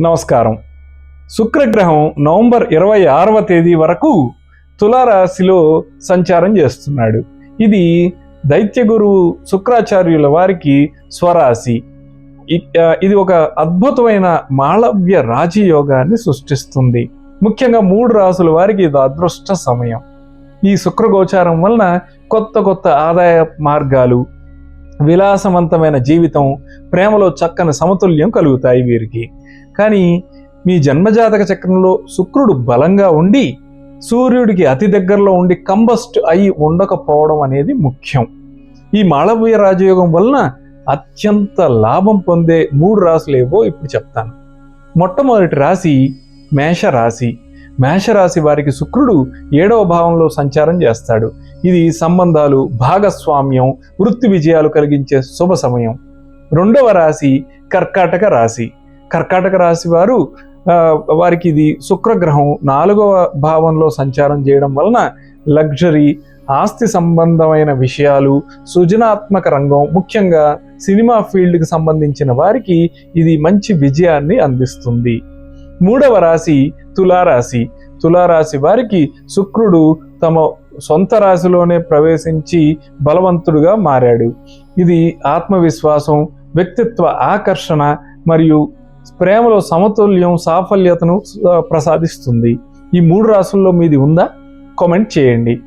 నమస్కారం. శుక్రగ్రహం నవంబర్ ఇరవై ఆరవ తేదీ వరకు తులారాశిలో సంచారం చేస్తున్నాడు. ఇది దైత్యగురువు శుక్రాచార్యుల వారికి స్వరాశి. ఇది ఒక అద్భుతమైన మాళవ్య రాజయోగాన్ని సృష్టిస్తుంది. ముఖ్యంగా మూడు రాసుల వారికి ఇది అదృష్ట సమయం. ఈ శుక్రగోచారం వలన కొత్త కొత్త ఆదాయ మార్గాలు విలాసవంతమైన జీవితం ప్రేమలో చక్కని సమతుల్యం కలుగుతాయి వీరికి. కానీ మీ జన్మజాతక చక్రంలో శుక్రుడు బలంగా ఉండి సూర్యుడికి అతి దగ్గరలో ఉండి కంబస్ట్ అయి ఉండకపోవడం అనేది ముఖ్యం. ఈ మాళవ్య రాజయోగం వలన అత్యంత లాభం పొందే మూడు రాశులు ఏవో ఇప్పుడు చెప్తాను. మొట్టమొదటి రాశి మేషరాశి. మేషరాశి వారికి శుక్రుడు ఏడవ భావంలో సంచారం చేస్తాడు. ఇది సంబంధాలు భాగస్వామ్యం వృత్తి విజయాలు కలిగించే శుభ సమయం. రెండవ రాశి కర్కాటక రాశి. కర్కాటక రాశి వారు వారికి ఇది శుక్రగ్రహం నాలుగవ భావంలో సంచారం చేయడం వలన లగ్జరీ ఆస్తి సంబంధమైన విషయాలు సృజనాత్మక రంగం ముఖ్యంగా సినిమా ఫీల్డ్కి సంబంధించిన వారికి ఇది మంచి విజయాన్ని అందిస్తుంది. మూడవ రాశి తులారాశి. తులారాశి వారికి శుక్రుడు తమ సొంత రాశిలోనే ప్రవేశించి బలవంతుడుగా మారాడు. ఇది ఆత్మవిశ్వాసం వ్యక్తిత్వ ఆకర్షణ మరియు ప్రేమలో సమతుల్యం సాఫల్యతను ప్రసాదిస్తుంది. ఈ మూడు రాసుల్లో మీది ఉందా? కామెంట్ చేయండి.